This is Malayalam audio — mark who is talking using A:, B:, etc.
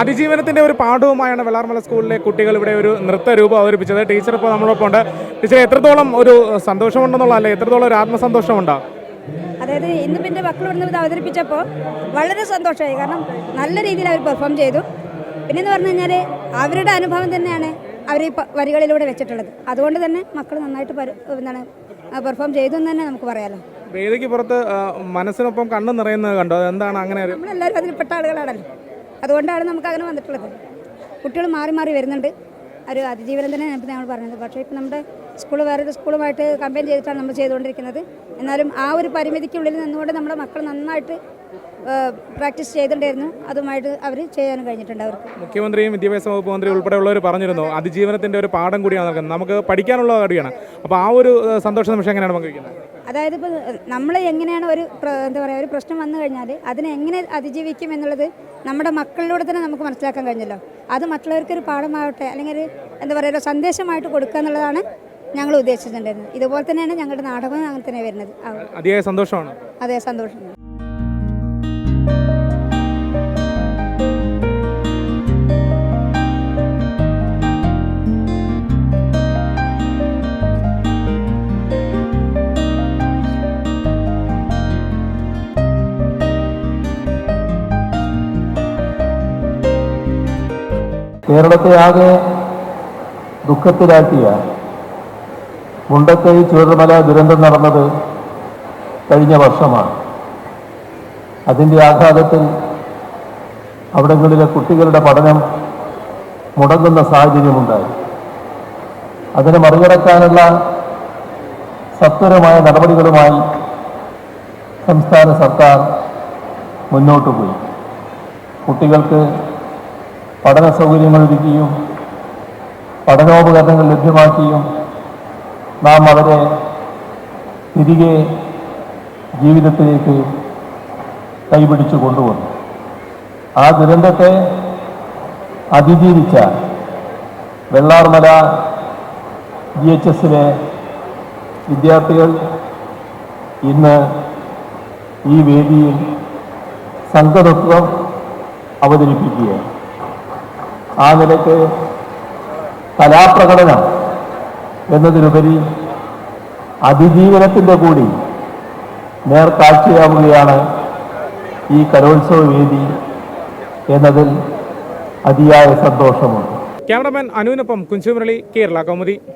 A: അതിജീവനത്തിന്റെ ഒരു പാഠവുമായാണ് വെള്ളാർമല സ്കൂളിലെ കുട്ടികൾ ഇവിടെ ഒരു നൃത്ത രൂപം അവതരിപ്പിച്ചത്. ടീച്ചർ ഇപ്പോൾ നമ്മളൊപ്പം ഉണ്ട് ടീച്ചർ എത്രത്തോളം ഒരു സന്തോഷമുണ്ടെന്നുള്ള അല്ലെ? എത്രത്തോളം ഒരു ആത്മസന്തോഷമുണ്ടോ?
B: അതായത് ഇന്ന് എന്റെ മക്കൾ ഇവിടുന്ന് ഇത് അവതരിപ്പിച്ചപ്പോൾ വളരെ സന്തോഷമായി. കാരണം നല്ല രീതിയിൽ അവർ പെർഫോം ചെയ്തു. പിന്നെ എന്ന് പറഞ്ഞു കഴിഞ്ഞാൽ അവരുടെ അനുഭവം തന്നെയാണ് അവർ ഈ വരികളിലൂടെ വെച്ചിട്ടുള്ളത്. അതുകൊണ്ട് തന്നെ മക്കൾ നന്നായിട്ട് എന്താണ് പെർഫോം ചെയ്തു എന്ന് തന്നെ നമുക്ക് പറയാമല്ലോ
A: വേദിക്ക് പുറത്ത് മനസ്സിനൊപ്പം കണ്ണു നിറയുന്നത് കണ്ടോ? എന്താണ് അങ്ങനെ
B: നമ്മളെല്ലാവരും അതിൽപ്പെട്ട ആളുകളാണല്ലോ. അതുകൊണ്ടാണ് നമുക്ക് അങ്ങനെ വന്നിട്ടുള്ളത്. കുട്ടികൾ മാറി മാറി വരുന്നുണ്ട്. ഒരു അതിജീവനം തന്നെ ഇപ്പം നമ്മൾ പറഞ്ഞത് പക്ഷേ ഇപ്പം നമ്മുടെ സ്കൂൾ വേറൊരു സ്കൂളുമായിട്ട് കമ്പയിൻ ചെയ്തിട്ടാണ് നമ്മൾ ചെയ്തുകൊണ്ടിരിക്കുന്നത്. എന്നാലും ആ ഒരു പരിമിതിക്കുള്ളിൽ നിന്നുകൊണ്ട് നമ്മുടെ മക്കൾ നന്നായിട്ട് പ്രാക്ടീസ് ചെയ്തിട്ടുണ്ടായിരുന്നു. അതുമായിട്ട് അവർ ചെയ്യാനും കഴിഞ്ഞിട്ടുണ്ട് അവർക്ക്.
A: മുഖ്യമന്ത്രിയും വിദ്യാഭ്യാസ വകുപ്പ് മന്ത്രി ഉൾപ്പെടെയുള്ളവർ പറഞ്ഞിരുന്നു അതിജീവനത്തിന്റെ ഒരു പാഠം കൂടിയാണ് നമുക്ക് പഠിക്കാനുള്ള കാര്യമാണ് അപ്പോൾ ആ ഒരു സന്തോഷ നിമിഷം എങ്ങനെയാണ് പങ്കുവയ്ക്കുന്നത്?
B: അതായത് ഇപ്പോൾ നമ്മൾ എങ്ങനെയാണ് ഒരു എന്താ പറയുക ഒരു പ്രശ്നം വന്നു കഴിഞ്ഞാൽ അതിനെ എങ്ങനെ അതിജീവിക്കും എന്നുള്ളത് നമ്മുടെ മക്കളിലൂടെ തന്നെ നമുക്ക് മനസ്സിലാക്കാൻ കഴിഞ്ഞല്ലോ. അത് മറ്റുള്ളവർക്ക് ഒരു പാഠമാവട്ടെ അല്ലെങ്കിൽ ഒരു എന്താ പറയുക ഒരു സന്ദേശമായിട്ട് കൊടുക്കുക എന്നുള്ളതാണ് ഞങ്ങൾ ഉദ്ദേശിച്ചിട്ടുണ്ടായിരുന്നത്. ഇതുപോലെ തന്നെയാണ് ഞങ്ങളുടെ നാടകം അങ്ങനെ തന്നെ വരുന്നത്.
A: അതെ സന്തോഷമാണ്?
B: അതേ സന്തോഷം.
C: കേരളത്തെ ആകെ ദുഃഖത്തിലാക്കിയ മുണ്ടക്കൈ ചുഴൽമല ദുരന്തം നടന്നത് കഴിഞ്ഞ വർഷമാണ്. അതിന്റെ ആഘാതത്തിൽ അവിടങ്ങളിലെ കുട്ടികളുടെ പഠനം മുടങ്ങുന്ന സാഹചര്യമുണ്ടായി. അതിനെ മറികടക്കാനുള്ള സത്വരമായ നടപടികളുമായി സംസ്ഥാന സർക്കാർ മുന്നോട്ട് പോയി. കുട്ടികൾക്ക് പഠന സൗകര്യങ്ങൾ ഒരുക്കിയും പഠനോപകരണങ്ങൾ ലഭ്യമാക്കിയും നാം അവരെ തിരികെ ജീവിതത്തിലേക്ക് കൈപിടിച്ചു കൊണ്ടുവന്നു. ആ ദുരന്തത്തെ അതിജീവിച്ച വെള്ളാർമല ജി എച്ച് എസിലെ വിദ്യാർത്ഥികൾ ഇന്ന് ഈ വേദിയിൽ സംഘതത്വം അവതരിപ്പിക്കുകയാണ്. ആ നിലയ്ക്ക് കലാപ്രകടനം എന്നതിനുപരി അതിജീവനത്തിന്റെ കൂടി നേർക്കാഴ്ചയാവുകയാണ് ഈ കലോത്സവ വേദി എന്നതിൽ അതിയായ സന്തോഷമുണ്ട്.
A: ക്യാമറമാൻ അനുവിനൊപ്പം കുഞ്ചുമുരളി കേരള കൗമുദി.